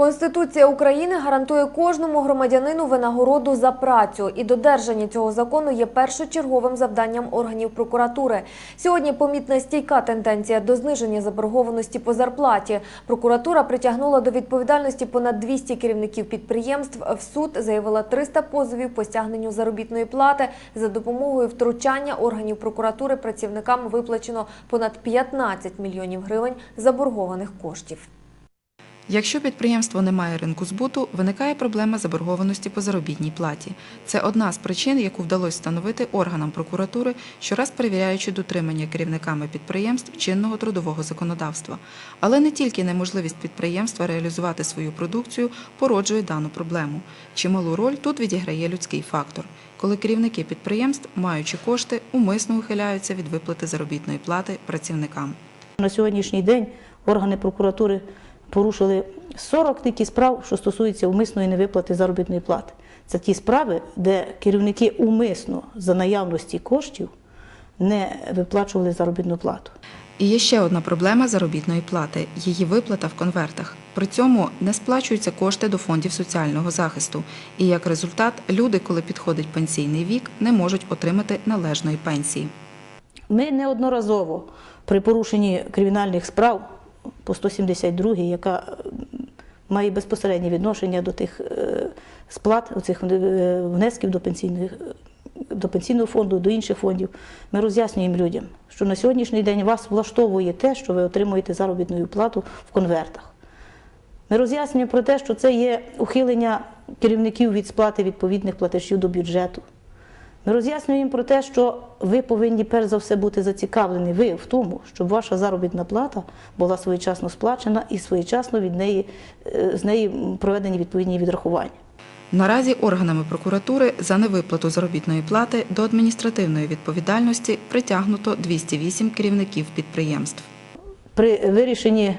Конституція України гарантує кожному громадянину винагороду за працю, і додержання цього закону є першочерговим завданням органів прокуратури. Сьогодні помітна стійка тенденція до зниження заборгованості по зарплаті. Прокуратура притягнула до відповідальності понад 200 керівників підприємств. В суд заявила 300 позовів по стягненню заробітної плати. За допомогою втручання органів прокуратури працівникам виплачено понад 15 мільйонів гривень заборгованих коштів. Якщо підприємство не має ринку збуту, виникає проблема заборгованості по заробітній платі. Це одна з причин, яку вдалося встановити органам прокуратури, щораз перевіряючи дотримання керівниками підприємств чинного трудового законодавства. Але не тільки неможливість підприємства реалізувати свою продукцію породжує дану проблему. Чималу роль тут відіграє людський фактор, коли керівники підприємств, маючи кошти, умисно ухиляються від виплати заробітної плати працівникам. На сьогоднішній день органи прокуратури порушили 40 тільки справ, що стосуються умисної невиплати заробітної плати. Це ті справи, де керівники умисно за наявності коштів не виплачували заробітну плату. І є ще одна проблема заробітної плати її виплата в конвертах. При цьому не сплачуються кошти до фондів соціального захисту. І як результат, люди, коли підходить пенсійний вік, не можуть отримати належної пенсії. Ми неодноразово при порушенні кримінальних справ по 172, яка е, має безпосереднє відношення до тих е, сплат, оцих е, внесків до пенсійних. До пенсійного фонду, до інших фондів, ми роз'яснюємо людям, що на сьогоднішній день вас влаштовує те, що ви отримуєте заробітну плату в конвертах. Ми роз'яснюємо про те, що це є ухилення керівників від сплати відповідних платежів до бюджету. Ми роз'яснюємо про те, що ви повинні перш за все бути зацікавлені ви в тому, щоб ваша заробітна плата була своєчасно сплачена і своєчасно від неї, е, з неї проведені відповідні відрахування. Наразі органами прокуратури за невиплату заробітної плати до адміністративної відповідальності притягнуто 208 керівників підприємств. При вирішенні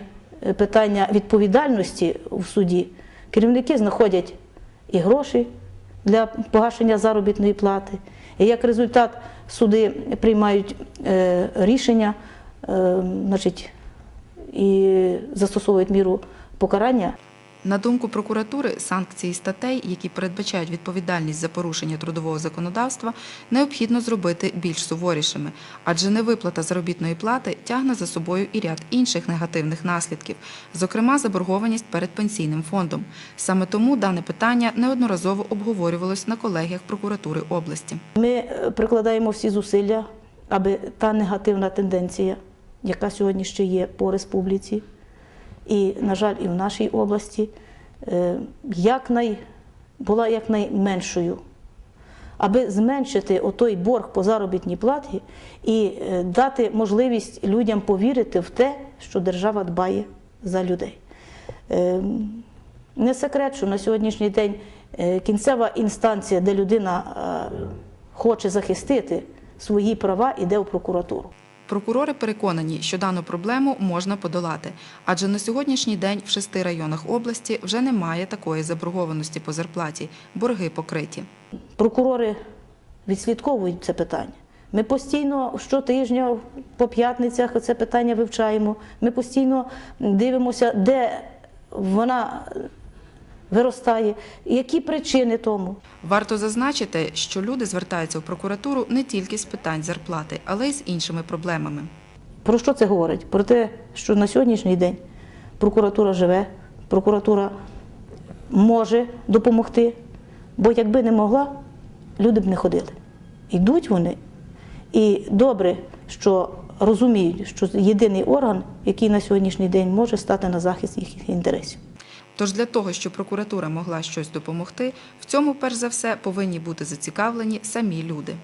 е, питання відповідальності в суді керівники знаходять і гроші для погашення заробітної плати. І як результат суди приймають е, рішення, е, значить, і застосовують міру покарання. На думку прокуратури, санкції статей, які передбачають відповідальність за порушення трудового законодавства, необхідно зробити більш суворішими, адже невиплата заробітної плати тягне за собою і ряд інших негативних наслідків, зокрема заборгованість перед пенсійним фондом. Саме тому дане питання неодноразово обговорювалось на колегіях прокуратури області. Ми е, прикладаємо всі зусилля, аби та негативна тенденція, яка сьогодні ще є по республіці, і, на жаль, і в нашій області, е, якнай, була якнайменшою, аби зменшити отой борг по заробітній платі і е, дати можливість людям повірити в те, що держава дбає за людей. Е, Не секрет, що на сьогоднішній день кінцева інстанція, де людина хоче захистити свої права, іде в прокуратуру. Прокурори переконані, що дану проблему можна подолати, адже на сьогоднішній день в шести районах області вже немає такої заборгованості по зарплаті, борги покриті. Прокурори відслідковують це питання. Ми постійно щотижня по п'ятницях це питання вивчаємо. Ми постійно дивимося, де вона виростає, які причини тому. Варто зазначити, що люди звертаються в прокуратуру не тільки з питань зарплати, але й з іншими проблемами. Про що це говорить? Про те, що на сьогоднішній день прокуратура живе, прокуратура може допомогти, бо якби не могла, люди б не ходили. Йдуть вони. І добре, що розуміють, що єдиний орган, який на сьогоднішній день може стати на захист їхніх інтересів. Тож для того, щоб прокуратура могла щось допомогти, в цьому перш за все повинні бути зацікавлені самі люди.